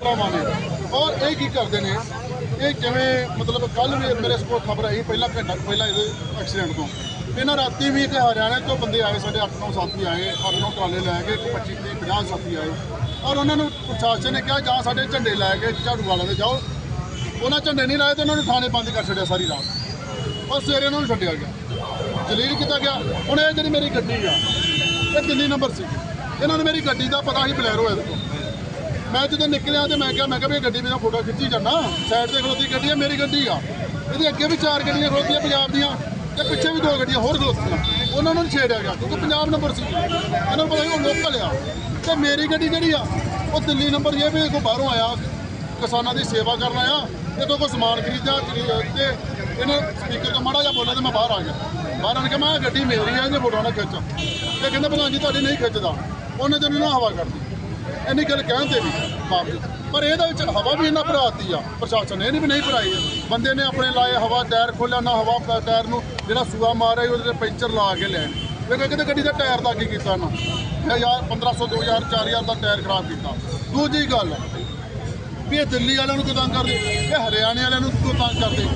ਭਰਾਵਾਂ ਨੇ ਔਰ ਇਹ ਕੀ ਕਰਦੇ ਨੇ? ਇਹ ਜਿਵੇਂ ਮਤਲਬ ਕੱਲ ਵੀ ਮੇਰੇ ਕੋਲ ਖਬਰ ਆਈ, ਪਹਿਲਾਂ ਘੰਟਾ, ਪਹਿਲਾਂ ਇਹਦੇ ਐਕਸੀਡੈਂਟ ਤੋਂ। ਇਹਨਾਂ ਰਾਤੀ ਵੀ ਇੱਕ ਹਰਿਆਣਾ ਤੋਂ ਬੰਦੇ ਆਏ, ਸਾਡੇ 8-9 ਸਾਥੀ ਆਏ 8-9 ਟਰਾਲੇ ਲੈ ਕੇ 25 ਤੀਹ 50 ਸਾਥੀ ਆਏ। ਔਰ ਉਹਨਾਂ ਨੂੰ ਪ੍ਰਸ਼ਾਸਨ ਨੇ ਕਿਹਾ, ਜਾਂ ਸਾਡੇ ਝੰਡੇ ਲੈ ਕੇ ਝਾੜੂ ਵਾਲਿਆਂ ਦੇ ਜਾਓ। ਉਹਨਾਂ ਝੰਡੇ ਨਹੀਂ ਲਾਏ ਤਾਂ ਉਹਨਾਂ ਨੂੰ ਥਾਣੇ ਬੰਦ ਕਰ ਛੱਡਿਆ ਸਾਰੀ ਰਾਤ। ਔਰ ਸਵੇਰੇ ਉਹਨਾਂ ਨੂੰ ਛੱਡਿਆ ਗਿਆ। ਜਲੀਲ ਕੀਤਾ ਗਿਆ। ਹੁਣ ਇਹ ਜਿਹੜੀ ਮੇਰੀ ਗੱਡੀ ਆ, ਇਹ ਦਿੱਲੀ ਨੰਬਰ ਸੀ ਇਹਨਾਂ ਨੂੰ ਮੇਰੀ ਗੱਡੀ ਦਾ ਪਤਾ ਹੀ ਬਲੈਰੋ ਇਹਦੇ ਕੋਲ। ਮੈਂ ਜਦੋਂ ਨਿਕਲਿਆ ਤੇ ਮੈਂ ਕਿਹਾ ਮੈਂ ਕਿਹਾ ਵੀ ਇਹ ਗੱਡੀ ਮੇਰਾ ਫੋਟੋ ਖਿੱਚੀ ਜਾਣਾ ਸਾਈਡ ਤੇ ਖਲੋਤੀ ਗੱਡੀ ਆ, ਮੇਰੀ ਗੱਡੀ ਆ। ਇਹਦੇ ਅੱਗੇ ਵੀ ਚਾਰ ਗੱਡੀਆਂ ਖਲੋਤੀਆਂ ਪੰਜਾਬ ਦੀਆਂ ਤੇ ਪਿੱਛੇ ਵੀ ਦੋ ਗੱਡੀਆਂ ਹੋਰ ਖਲੋਤੀਆਂ। ਉਹਨਾਂ ਨੂੰ ਛੇੜਿਆ ਗਿਆ, ਕਿਉਂਕਿ ਪੰਜਾਬ ਨੰਬਰ ਸੀ। ਇਹਨਾਂ ਨੂੰ ਪਤਾ ਸੀ ਉਹ ਲੋਕਲ ਆ। ਤੇ ਮੇਰੀ ਗੱਡੀ ਜਿਹੜੀ ਆ, ਉਹ ਦਿੱਲੀ ਨੰਬਰ ਇਹ ਵੀ ਕੋਈ ਬਾਹਰੋਂ ਆਇਆ, ਕਿਸਾਨਾਂ ਦੀ ਸੇਵਾ ਕਰਨ ਆਇਆ ਇਹ ਤੋਂ ਕੋਈ ਸਮਾਨ ਖਰੀਦਿਆ, ਖਰੀਦ- ਤੇ ਇਹਨਾਂ ਸਪੀਕਰ ਤੋਂ ਮਾੜਾ ਜਿਹਾ ਬੋਲਿਆ ਤੇ ਮੈਂ ਬਾਹਰ ਆ ਗਿਆ। ਬਾਹਰ ਆਣ ਕੇ ਮੈਂ ਕਿਹਾ ਗੱਡੀ ਮੇਰੀ ਆ, ਇਹਨੇ ਫੋਟੋ ਨਾ ਖਿੱਚ। ਤੇ ਕਹਿੰਦਾ ਪ੍ਰਧਾਨ ਜੀ, ਤੁਹਾਡੀ ਨਹੀਂ ਖਿੱਚਦਾ। ਉਹਨੇ ਤੈਨੂੰ ਨਾ ਹਵਾ ਕਰਦੀ। ਇੰਨੀ ਗੱਲ ਕਹਿਣ ਤੇ ਵੀ ਬਾਵਜੂਦ ਪਰ ਇਹਦੇ ਵਿੱਚ ਹਵਾ ਵੀ ਇਹਨਾਂ ਭਰਾਤੀ ਆ। ਪ੍ਰਸ਼ਾਸਨ ਨੇ ਇਹ ਨਹੀਂ ਵੀ ਨਹੀਂ ਭਰਾਈ। ਆ। ਬੰਦੇ ਨੇ ਆਪਣੇ ਲਾਏ ਹਵਾ, ਟਾਇਰ ਖੋਲਿਆ ਨਾ ਹਵਾ ਟਾਇਰ ਨੂੰ ਜਿਹੜਾ ਸੂਆ ਮਾਰਿਆ ਉਹਦੇ ਤੇ ਪੈਂਚਰ ਲਾ ਕੇ ਲੈਣ ਵੇਖੋ ਕਿਤੇ ਗੱਡੀ ਦਾ ਟਾਇਰ ਦਾ ਕੀ ਕੀਤਾ ਨਾ। ਹਜ਼ਾਰ 1500 2000 4000 ਦਾ ਟਾਇਰ ਖਰਾਬ ਕੀਤਾ। ਦੂਜੀ ਗੱਲ, ਵੀ ਇਹ ਦਿੱਲੀ ਵਾਲਿਆਂ ਨੂੰ ਕਿਉਂ ਤੰਗ ਕਰਦੇ? ਇਹ ਹਰਿਆਣੇ ਵਾਲਿਆਂ ਨੂੰ ਕਿਉਂ ਤੰਗ ਕਰਦੇ?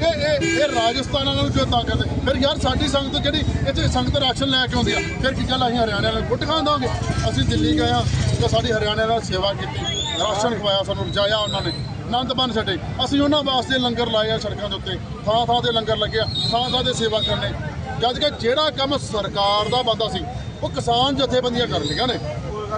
ਇਹ ਇਹ ਇਹ ਰਾਜਸਥਾਨ ਵਾਲਿਆਂ ਨੂੰ ਕਿਉਂ ਤੰਗ ਕਰਦੇ? ਫਿਰ ਯਾਰ ਸਾਡੀ ਸੰਗਤ ਜਿਹੜੀ ਇੱਥੇ ਸੰਗਤ ਰਾਸ਼ਨ ਲੈ ਕੇ ਆਉਂਦੀ ਆ। ਫਿਰ ਕੀ ਗੱਲ ਅਸੀਂ ਹਰਿਆਣੇ ਵਾਲਿਆਂ ਨੂੰ ਗੁੱਟ ਖਾਣ ਦਾਂਗੇ ਅਸੀਂ ਦਿੱਲੀ ਗਏ ਆ। ਤੇ ਸਾਡੀ ਹਰਿਆਣੇ ਨਾਲ ਸੇਵਾ ਕੀਤੀ, ਰਾਸ਼ਨ ਖਵਾਇਆ ਸਾਨੂੰ, ਰਜਾਇਆ ਉਹਨਾਂ ਨੇ, ਆਨੰਦ ਬਣ ਛੱਡੇ। ਅਸੀਂ ਉਹਨਾਂ ਵਾਸਤੇ ਲੰਗਰ ਲਾਏ ਆ ਸੜਕਾਂ ਦੇ ਉੱਤੇ। ਥਾਂ ਥਾਂ ਤੇ ਲੰਗਰ ਲੱਗਿਆ ਥਾਂ ਥਾਂ ਤੇ ਸੇਵਾ ਕਰਨੇ। ਜਦ ਕਿ ਜਿਹੜਾ ਕੰਮ ਸਰਕਾਰ ਦਾ ਬੰਦਾ ਸੀ, ਉਹ ਕਿਸਾਨ ਜਥੇਬੰਦੀਆਂ ਕਰ ਲਈਆਂ ਨੇ।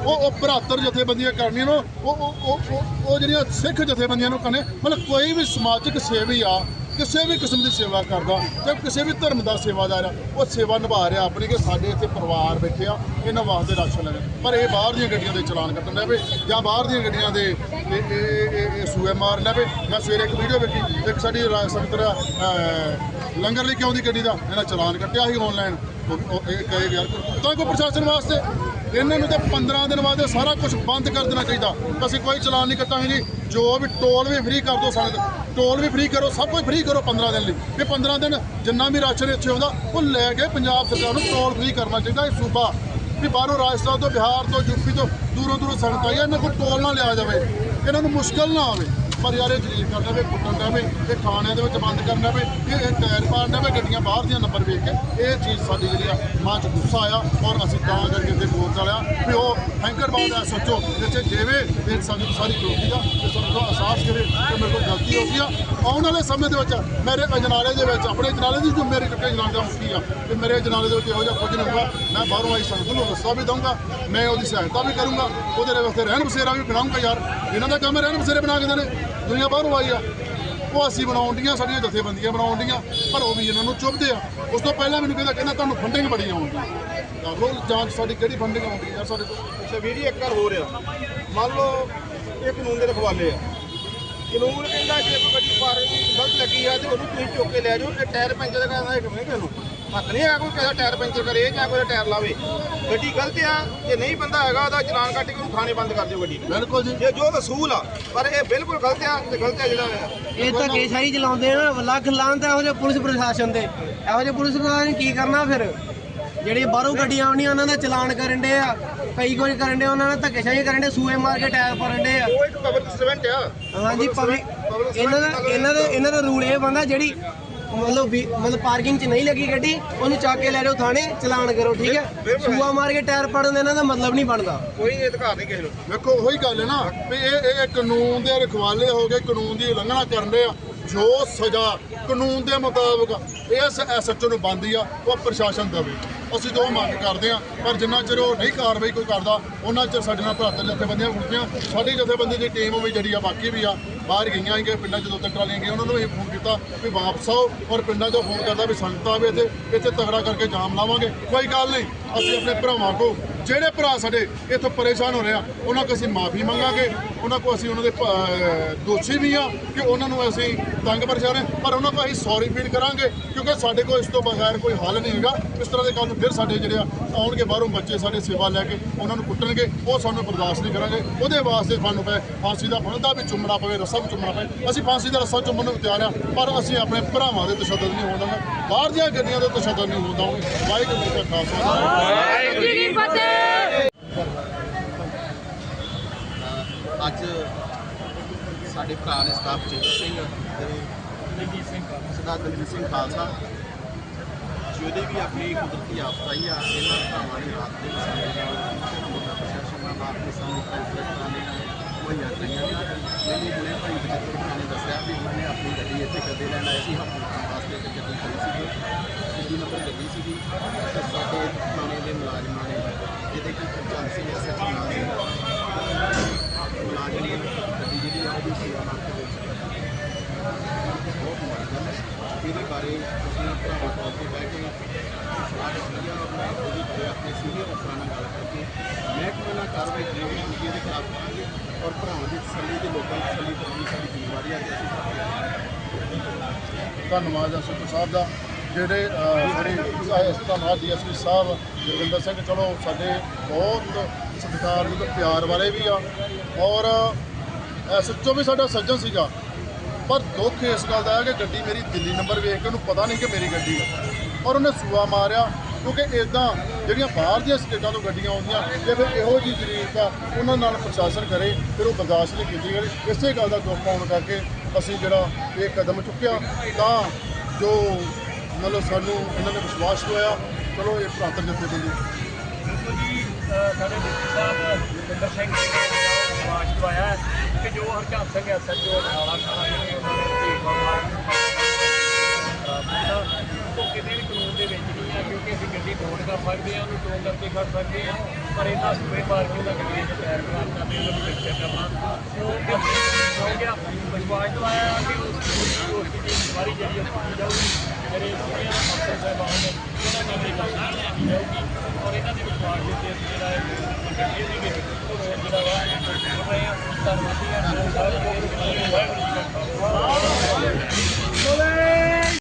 ਉਹ ਉਹ 72 ਜਥੇਬੰਦੀਆਂ ਕਰਨੀਆਂ ਨੇ ਉਹ ਉਹ- ਉਹ ਉਹ ਜਿਹੜੀਆਂ ਸਿੱਖ ਜਥੇਬੰਦੀਆਂ ਨੂੰ ਕਰਨੇ, ਮਤਲਬ ਕੋਈ ਵੀ ਸਮਾਜਿਕ ਸੇਵੀ ਆ ਕਿਸੇ ਵੀ ਕਿਸਮ ਦੀ ਸੇਵਾ ਕਰਦਾ, ਜਾਂ ਕਿਸੇ ਵੀ ਧਰਮ ਦਾ ਸੇਵਾਦਾਰ ਆ, ਉਹ ਸੇਵਾ ਨਿਭਾ ਰਿਹਾ ਆਪਣੀ ਕਿ ਸਾਡੇ ਇੱਥੇ ਪਰਿਵਾਰ ਬੈਠੇ ਆ, ਇਹਨਾਂ ਵਾਸਤੇ ਰਾਸ਼ਨ ਲੈ ਪਰ ਇਹ ਬਾਹਰ ਦੀਆਂ ਗੱਡੀਆਂ ਦੇ ਚਲਾਨ ਕੱਟਣ ਲੱਗੇ ਜਾਂ ਬਾਹਰ ਦੀਆਂ ਗੱਡੀਆਂ ਦੇ ਇਹ ਇਹ, ਇਹ- ਇਹ ਸੂਏ ਮਾਰਨ ਲੱਗੇ ਮੈਂ ਸਵੇਰੇ ਇੱਕ ਵੀਡੀਓ ਵੇਖੀ, ਇੱਕ ਸਾਡੀ ਰਾ- ਸੰਗਤ ਲੰਗਰ ਲਈ ਕੇ ਆਉਂਦੀ ਗੱਡੀ ਦਾ, ਇਹਨਾਂ ਚਲਾਨ ਕੱਟਿਆ ਸੀ ਆਨਲਾਈਨ ਇਹ ਕਹੇ ਯਾਰ, ਤਾਂ ਕੋਈ ਪ੍ਰਸ਼ਾਸਨ ਵਾਸਤੇ ਇਹਨਾਂ ਨੂੰ ਤਾਂ 15 ਦਿਨ ਬਾਅਦ ਸਾਰਾ ਕੁਝ ਬੰਦ ਕਰ ਦੇਣਾ ਚਾਹੀਦਾ। ਅਸੀਂ ਕੋਈ ਚਲਾਨ ਨਹੀਂ ਕੱਟਾਂਗੇ ਜੀ। ਜੋ ਵੀ ਟੋਲ ਵੀ ਫ੍ਰੀ ਕਰ ਦਿਓ ਸਾਡੇ ਟੋਲ ਵੀ ਫ੍ਰੀ ਕਰੋ, ਸਭ ਕੁਝ ਫ੍ਰੀ ਕਰੋ 15 ਦਿਨ ਲਈ। ਇਹ 15 ਦਿਨ ਜਿੰਨਾ ਵੀ ਰਾਸ਼ਨ ਇੱਥੇ ਆਉਂਦਾ ਉਹ ਲੈ ਕੇ ਪੰਜਾਬ ਸਰਕਾਰ ਨੂੰ ਟੋਲ ਫ੍ਰੀ ਕਰਨਾ ਚਾਹੀਦਾ ਇਹ ਸੂਬਾ। ਵੀ ਬਾਹਰੋਂ ਰਾਜਸਥਾਨ ਤੋਂ ਬਿਹਾਰ ਤੋਂ ਯੂਪੀ ਤੋਂ ਦੂਰੋਂ ਦੂਰੋਂ ਸੰਗਤ ਆਈਆਂ, ਇਹਨਾਂ ਕੋਲ ਟੋਲ ਨਾ ਲਿਆ ਜਾਵੇ। ਇਹਨਾਂ ਨੂੰ ਮੁਸ਼ਕਲ ਨਾ ਆਵੇ। ਪਰ ਯਾਰ ਇਹ ਜਲੀਲ ਕਰਨਾ ਵੇ ਕੁੱਟਣ ਦਾ ਵੇ ਇਹ ਥਾਣਿਆਂ ਦੇ ਵਿੱਚ ਬੰਦ ਕਰਨਾ ਵੇ ਇਹ ਇਹ ਟਾਇਰ ਪਾੜਨਾ ਵੇ ਗੱਡੀਆਂ ਬਾਹਰ ਦੀਆਂ ਨੰਬਰ ਵੇਖ ਕੇ। ਇਹ ਚੀਜ਼ ਸਾਡੀ ਜਿਹੜੀ ਆ ਮਾਂ ਚ ਗੁੱਸਾ ਆਇਆ ਔਰ ਅਸੀਂ ਤਾਂ ਕਰਕੇ ਤੇ ਬੋਲ ਚਲਿਆ ਵੀ ਉਹ ਹੈਂਕਰਬਾਦ ਆ ਸੋਚੋ। ਜਿੱਥੇ ਦੇਵੇ ਇਹ ਸਾਨੂੰ ਸਾਰੀ ਖਲੋਤੀ ਆ, ਤੇ ਸਾਨੂੰ ਤੋਂ ਅਹਿਸਾਸ ਕਰੇ ਕਿ ਮੇਰੇ ਕੋਲ ਗਲਤੀ ਹੋ ਗਈ ਆ। ਆਉਣ ਵਾਲੇ ਸਮੇਂ ਦੇ ਵਿੱਚ ਮੇਰੇ ਅਜਨਾਲੇ ਦੇ ਵਿੱਚ, ਆਪਣੇ ਅਜਨਾਲੇ ਦੀ ਜੋ ਮੇਰੇ ਟੁੱਟੇ ਅਜਨਾਲੇ ਦਾ ਮੁਖੀ ਆ, ਤੇ ਮੇਰੇ ਅਜਨਾਲੇ ਦੇ ਵਿੱਚ ਇਹੋ ਜਿਹਾ ਕੁਝ ਨਹੀਂ ਹੋਊਗਾ। ਮੈਂ ਬਾਹਰੋਂ ਆਈ ਸੰਗਤ ਨੂੰ ਰਸਤਾ ਵੀ ਦਊਂਗਾ, ਮੈਂ ਉਹਦੀ ਸਹਾਇਤਾ ਵੀ ਕਰੂੰਗਾ, ਉਹਦੇ ਵਾਸਤੇ ਰਹਿਣ ਬਸੇਰਾ ਵੀ ਬਣਾਉਂਗਾ ਯਾਰ। ਇਹਨਾਂ ਦਾ ਕੰਮ ਰਹਿਣ ਬਸੇਰੇ ਬਣਾ ਕੇ ਦੇਣੇ। ਦੁਨੀਆ ਬਾਹਰੋਂ ਆਈ ਆ। ਉਹ ਅਸੀਂ ਬਣਾਉਣ ਡੀਆਂ, ਸਾਡੀਆਂ ਜਥੇਬੰਦੀਆਂ ਬਣਾਉਣ ਡੀਆਂ, ਪਰ ਉਹ ਵੀ ਇਹਨਾਂ ਨੂੰ ਚੁੱਭਦੇ ਆ। ਉਸ ਤੋਂ ਪਹਿਲਾਂ ਮੈਨੂੰ ਕਹਿੰਦਾ ਕਹਿੰਦਾ ਤੁਹਾਨੂੰ ਫੰਡਿੰਗ ਬੜੀ ਆਉਂਦੀ ਆ ਲੋ ਜਾਂਚ ਸਾਡੀ ਕਿਹੜੀ ਫੰਡਿੰਗ ਆਉਂਦੀ ਯਾਰ ਸਾਡੇ ਕੋਲ। ਅੱਛਾ ਵੀਰ ਜੀ, ਇੱਕ ਵਾਰ ਹੋ ਰਿਹਾ ਮੰਨ ਲਓ ਇਹ ਕਾਨੂੰਨ ਦੇ ਰਖਵਾਲੇ ਆ। ਕਾਨੂੰਨ ਕਹਿੰਦਾ ਜੇ ਕੋਈ ਗੱਡੀ ਪਾਰ ਗਲਤ ਲੱਗੀ ਆ ਤੇ ਉਹਨੂੰ ਤੁਸੀਂ ਚੁੱਕ ਕੇ ਲੈ ਜਾਓ ਇਹ ਟਾਇਰ ਪੈਂਚਰ ਦਾ ਕਹਿੰਦਾ ਇੱਕ ਨਹੀਂ ਕਿਹਨੂੰ ਹੱਕ ਨਹੀਂ ਹੈਗਾ ਕੋਈ ਕਿਸੇ ਟਾਇਰ ਪੈਂਚਰ ਕਰੇ ਜਾਂ ਕੋਈ ਟਾਇਰ ਲਾਵੇ। ਗੱਡੀ ਗਲਤ ਆ ਜੇ ਨਹੀਂ ਬੰਦਾ ਹੈਗਾ ਉਹਦਾ ਚਲਾਨ ਕੱਟ ਕੇ ਉਹਨੂੰ ਥਾਣੇ ਬੰਦ ਕਰ ਦਿਓ ਗੱਡੀ ਨੂੰ। ਬਿਲਕੁਲ ਜੀ। ਜੇ ਜੋ ਵਸੂਲ ਆ ਪਰ ਇਹ ਬਿਲਕੁਲ ਗਲਤ ਆ ਤੇ ਗਲਤ ਆ ਜਿਹੜਾ ਇਹ ਧੱਕੇਸ਼ਾਹੀ ਚਲਾਉਂਦੇ ਆ ਨਾ ਲੱਖ ਲਾਂਤ ਇਹੋ ਜਿਹੇ ਪੁਲਿਸ ਪ੍ਰਸ਼ਾਸਨ ਦੇ। ਇਹੋ ਜਿਹੇ ਪੁਲਿਸ ਪ੍ਰਸ਼ਾਸਨ ਕੀ ਕਰਨਾ ਫਿਰ? ਜਿਹੜੀ ਬਾਹਰੋਂ ਗੱਡੀਆਂ ਆਉਣੀਆਂ ਉਹਨਾਂ ਦਾ ਚਲਾਨ ਕਰਨ ਦੇ ਆ। ਕਈ ਕੁਝ ਕਰਨ ਦੇ ਉਹਨਾਂ ਨੇ ਧੱਕੇਸ਼ਾਹੀ ਕਰਨ ਦੇ ਸੂਏ ਮਾਰ ਕੇ ਟਾਇਰ ਭਰਨ ਦੇ ਆ। ਉਹ ਇੱਕ ਪਬਲਿਕ ਸਰਵੈਂਟ ਆ। ਹਾਂਜੀ ਪਬਲਿਕ ਇਹਨਾਂ ਦਾ ਇਹਨਾਂ ਦਾ ਇਹਨਾਂ ਦਾ ਰੂਲ ਇਹ ਬੰਦਾ ਜਿਹੜੀ ਮਤਲਬ ਵੀ ਮਤਲਬ ਪਾਰਕਿੰਗ 'ਚ ਨਹੀਂ ਲੱਗੀ ਗੱਡੀ ਉਹਨੂੰ ਚੱਕ ਕੇ ਲੈ ਜਾਓ ਥਾਣੇ ਚਲਾਨ ਕਰੋ ਠੀਕ ਹੈ? ਸੂਆ ਮਾਰ ਕੇ ਟਾਇਰ ਪੜਨ ਦਾ ਇਹਨਾਂ ਦਾ ਮਤਲਬ ਨਹੀਂ ਬਣਦਾ। ਕੋਈ ਅਧਿਕਾਰ ਨਹੀਂ ਕਿਸੇ ਨੂੰ। ਵੇਖੋ ਉਹੀ ਗੱਲ ਹੈ ਨਾ ਵੀ ਇਹ ਇਹ ਕਾਨੂੰਨ ਦੇ ਰਖਵਾਲੇ ਹੋ ਗਏ ਕਾਨੂੰਨ ਦੀ ਉਲੰਘਣਾ ਕਰਨ ਦੇ ਆ। ਜੋ ਸਜ਼ਾ ਕਾਨੂੰਨ ਦੇ ਮੁਤਾਬਕ ਇਸ ਐਸਐਚਓ ਨੂੰ ਬੰਦੀ ਆ ਉਹ ਪ੍ਰਸ਼ਾਸਨ ਦੇਵੇ ਅਸੀਂ ਤਾਂ ਉਹ ਮੰਗ ਕਰਦੇ ਆ ਪਰ ਜਿੰਨਾ ਚਿਰ ਉਹ ਨਹੀਂ ਕਾਰਵਾਈ ਕੋਈ ਕਰਦਾ, ਉਹਨਾਂ ਚਿਰ ਸਾਡੇ ਨਾਲ ਭਰਾਤਰ ਜਥੇਬੰਦੀਆਂ ਖੁੱਲਦੀਆਂ ਸਾਡੀ ਜਥੇਬੰਦੀ ਦੀ ਟੀਮ ਵੀ ਜਿਹੜੀ ਆ, ਬਾਕੀ ਵੀ ਆ, ਬਾਹਰ ਗਈਆਂ ਹੈਗੇ ਪਿੰਡਾਂ 'ਚ ਦੋ ਤਿੰਨ ਟਰਾਲੀਆਂ ਗਈਆਂ, ਉਹਨਾਂ ਨੂੰ ਵੀ ਫੋਨ ਕੀਤਾ ਵੀ ਵਾਪਸ ਆਓ, ਔਰ ਪਿੰਡਾਂ 'ਚੋਂ ਫੋਨ ਕਰਦਾ ਵੀ ਸੰਗਤਾਂ ਆਵੇ ਇੱਥੇ ਇੱਥੇ ਤਗੜਾ ਕਰਕੇ ਜਾਮ ਲਾਵਾਂਗੇ। ਕੋਈ ਗੱਲ ਨਹੀਂ, ਅਸੀਂ ਆਪਣੇ ਭਰਾਵਾਂ ਕੋ ਜਿਹੜੇ ਭਰਾ ਸਾਡੇ ਇੱਥੋਂ ਪਰੇਸ਼ਾਨ ਹੋ ਰਹੇ ਆ, ਉਹਨਾਂ ਕੋਲ ਅਸੀਂ ਮਾਫੀ ਮੰਗਾਂਗੇ, ਉਹਨਾਂ ਕੋਲ ਅਸੀਂ ਉਹਨਾਂ ਦੇ ਦੋਸ਼ੀ ਵੀ ਆ ਕਿ ਉਹਨਾਂ ਨੂੰ ਅਸੀਂ ਤੰਗ ਪਰੇਸ਼ਾਨ ਹੈ ਪਰ ਉਹਨਾਂ ਕੋਲ ਅਸੀਂ ਸੌਰੀ ਫੀਲ ਕਰਾਂਗੇ, ਕਿਉਂਕਿ ਸਾਡੇ ਕੋਲ ਇਸ ਤੋਂ ਬਗੈਰ ਕੋਈ ਹੱਲ ਨਹੀਂ ਹੈਗਾ। ਇਸ ਤਰ੍ਹਾਂ ਦੇ ਕੱਲ ਨੂੰ ਫਿਰ ਸਾਡੇ ਜਿਹੜੇ ਆ, ਆਉਣਗੇ ਬਾਹਰੋਂ ਬੱਚੇ ਸਾਡੇ ਸੇਵਾ ਲੈ ਕੇ ਉਹਨਾਂ ਨੂੰ ਕੁੱਟਣਗੇ, ਉਹ ਸਾਨੂੰ ਬਰਦਾਸ਼ਤ ਨਹੀਂ ਕਰਾਂਗੇ। ਉਹਦੇ ਵਾਸਤੇ ਸਾਨੂੰ ਪਏ ਫਾਂਸੀ ਦਾ ਫਣਦਾ ਵੀ ਚੁੰਮਣਾ ਪਵੇ, ਰੱਸਾ ਵੀ ਚੁੰਮਣਾ ਪਵੇ। ਅਸੀਂ ਫਾਂਸੀ ਦਾ, ਰੱਸਾ ਚੁੰਮਣ ਨੂੰ ਤਿਆਰ ਆ, ਪਰ ਅਸੀਂ ਆਪਣੇ ਭਰਾਵਾਂ ਦੇ ਤਸ਼ੱਦਦ ਨਹੀਂ ਹੋਣ ਦੇਣਾ ਬਾਹਰ ਦੀਆਂ ਗੱਡੀਆਂ ਦੇ ਤਸ਼ੱਦਦ ਨਹੀਂ ਹੋਣ ਦੇਵਾਂਗੇ ਵਾਹਿਗੁਰੂ ਜੀ ਕਾ ਖਾਲਸਾ। ਵਾਹਿਗੁਰੂ ਜੀ ਕੀ ਫਤਿਹ। ਅੱਜ ਸਾਡੇ ਭਰਾ ਨੇ ਸਤਾਪ ਚੇਤਰ ਸਿੰਘ ਤੇ ਦਲਜੀਤ ਸਿੰਘ ਸਰਦਾਰ ਦਲਜੀਤ ਸਿੰਘ ਖਾਲਸਾ ਜਿਹਦੇ ਵੀ ਆਪਣੀ ਕੁਦਰਤੀ ਆਫਤ ਆਈ ਆ ਇਹਨਾਂ ਭਰਾਵਾਂ ਨੇ ਰਾਤ ਦੇ ਸਮੇਂ ਨਾਲ ਮੋਟਾ ਪ੍ਰਸ਼ਾਸਨ ਨਾਲ ਰਾਤ ਦੇ ਸਮੇਂ ਕੰਸਟਰਕਟਰਾਂ ਨੇ ਮੁਹੱਈਆ ਕਰਾਈਆਂ ਨੇ। ਮੈਨੂੰ ਹੁਣੇ ਭਾਈ ਬਚਿੱਤਰ ਨੇ ਦੱਸਿਆ ਵੀ ਉਹਨਾਂ ਨੇ ਆਪਣੀ ਗੱਡੀ ਇੱਥੇ ਗੱਡੇ ਲੈਣ ਆਏ ਸੀ ਹਸਪਤਾਲ ਵਾਸਤੇ ਇੱਕ ਗੱਡੀ ਖੜੀ ਸੀਗੀ ਗੱਡੀ ਨੰਬਰ ਗੱਡੀ ਸੀਗੀ ਤੇ ਸਾਡੇ ਥਾਣੇ ਦੇ ਮੁਲਾਜ਼ਮਾਂ ਨੇ ਜਿਹਦੇ ਕਿ ਚੰਦ ਸਿੰਘ ਐਸਐਚ ਨਾਲ ਸੀ ਮੁਲਾਜ਼ਮ ਨੇ ਗੱਡੀ ਜਿਹੜੀ ਆ ਉਹਦੀ ਸੇਵਾ ਨਾਲ ਦੇ ਬਹੁਤ ਮਾੜੀ ਗੱਲ ਹੈ ਇਹਦੇ ਬਾਰੇ ਅਸੀਂ ਭਰਾਵਾਂ ਤੌਰ ਤੇ ਬਹਿ ਕੇ ਸਲਾਹ ਕੀਤੀ ਆ ਔਰ ਮੈਂ ਉਹਦੀ ਬਾਰੇ ਆਪਣੇ ਸੀਨੀਅਰ ਅਫਸਰਾਂ ਨਾਲ ਗੱਲ ਕਰਕੇ ਮਹਿਕਮੇ ਨਾਲ ਕਾਰਵਾਈ ਜੋ ਵੀ ਹੁੰਦੀ ਹੈ ਇਹਦੇ ਖਿਲਾਫ ਕਰਾਂਗੇ ਔਰ ਭਰਾਵਾਂ ਦੀ ਤਸੱਲੀ ਦੇ ਲੋਕ ਦੀ ਤਸੱਲੀ ਕਰਨੀ ਸਾਡੀ ਜ਼ਿੰਮੇਵਾਰੀ ਹੈ ਤੇ ਅਸੀਂ ਕਰਾਂਗੇ। ਹੈ ਐਸਪੀ ਸਾਹਿਬ ਦਾ ਜਿਹੜੇ ਅਹ, ਸਾਡੇ ਇਸ ਧੰਨਵਾਦ ਡੀਐਸਪੀ ਸਾਹਿਬ ਜਗਵਿੰਦਰ ਸਿੰਘ ਚਲੋ ਸਾਡੇ ਬਹੁਤ ਸਤਿਕਾਰਯੋਗ ਪਿਆਰ ਵਾਲੇ ਵੀ ਆ ਔਰ ਐਸਐਚਓ ਵੀ ਸਾਡਾ ਸੱਜਣ ਸੀਗਾ ਪਰ ਦੁੱਖ ਇਸ ਗੱਲ ਦਾ ਹੈ ਕਿ ਗੱਡੀ ਮੇਰੀ ਦਿੱਲੀ ਨੰਬਰ ਵੇਖ ਕੇ ਉਹਨੂੰ ਪਤਾ ਨਹੀਂ ਕਿ ਮੇਰੀ ਗੱਡੀ ਹੈ ਔਰ ਉਹਨੇ ਸੂਆ ਮਾਰਿਆ ਕਿਉਂਕਿ ਇਦਾਂ ਜਿਹੜੀਆਂ ਬਾਹਰ ਦੀਆਂ ਸਟੇਟਾਂ ਤੋਂ ਗੱਡੀਆਂ ਆਉਂਦੀਆਂ ਜੇ ਫਿਰ ਇਹੋ ਜਿਹੀ ਜ਼ਰੀਫ ਆ ਉਹਨਾਂ ਨਾਲ ਪ੍ਰਸ਼ਾਸਨ ਕਰੇ ਫਿਰ ਉਹ ਬਰਦਾਸ਼ਤ ਨਹੀਂ ਕੀਤੀ ਗਈ ਇਸੇ ਗੱਲ ਦਾ ਦੁੱਖ ਆਉਣ ਕਰਕੇ ਅਸੀਂ ਜਿਹੜਾ ਇਹ ਕਦਮ ਚੁੱਕਿਆ ਤਾਂ ਜੋ ਮਤਲਬ ਸਾਨੂੰ ਇਹਨਾਂ ਨੇ ਵਿਸ਼ਵਾਸ ਦਵਾਇਆ, ਚਲੋ ਇਹ ਭਰਾਤਰ ਜਥੇਬੰਦੀ ਦੇਖੋ ਜੀ ਸਾਡੇ ਡਿਪਟੀ ਸਾਹਿਬ ਜਗਿੰਦਰ ਸਿੰਘ ਵਿਸ਼ਵਾਸ ਦਵਾਇਆ ਕਿ ਜੋ ਹਰਚੰਦ ਸਿੰਘ ਐਸਐਚਓ ਨਾਲਾ ਖਾਣਾ ਜਿਹੜੇ ਉਹਨਾਂ ਨੇ ਭੇਦ ਭਾਵਨਾ ਉਹ ਕਿਤੇ ਵੀ ਕਾਨੂੰਨ ਦੇ ਵਿੱਚ ਨਹੀਂ ਹੈ ਕਿਉਂਕਿ ਅਸੀਂ ਗੱਡੀ ਤੋੜ ਸਕਦੇ ਹਾਂ ਉਹਨੂੰ ਟੋਲ ਕਰਕੇ ਕਰ ਸਕਦੇ ਹਾਂ ਪਰ ਇਹਨਾਂ ਸੂਏ ਪਾਰਕਿੰਗ ਦਾ ਗੱਡੀ ਦੇ ਟਾਇਰ ਖਰਾਬ ਕਰਦੇ ਉਹਨਾਂ ਨੂੰ ਪਿਕਚਰ ਕਰਨਾ ਉਹ ਹੋ ਗਿਆ, ਵਿਸ਼ਵਾਸ ਦਵਾਇਆ ਕਿ ਉਸ ਉਸ ਦੀ ਜ਼ਿੰਮੇਵਾਰੀ ਜਿਹੜੀ ਉਹ ਜਾਊਗੀ। ਜਿਹੜੇ ਸੀਨੀਅਰ ਅਫਸਰ ਸਾਹਿਬਾਨ ਨੇ ਉਹਨਾਂ ਨਾਲ ਵੀ ਗੱਲ ਕੀਤੀ ਜਾਊਗੀ, ਔਰ ਇਹਨਾਂ ਦੇ ਵਿਸ਼ਵਾਸ ਦੇ ਉੱਤੇ ਜਿਹੜਾ ਇਹ ਗੱਡੀ ਸੀਗੇ ਜਿਹੜਾ ਵਾ ਰਹੇ ਆ ਧੰਨਵਾਦੀ ਹਾਂ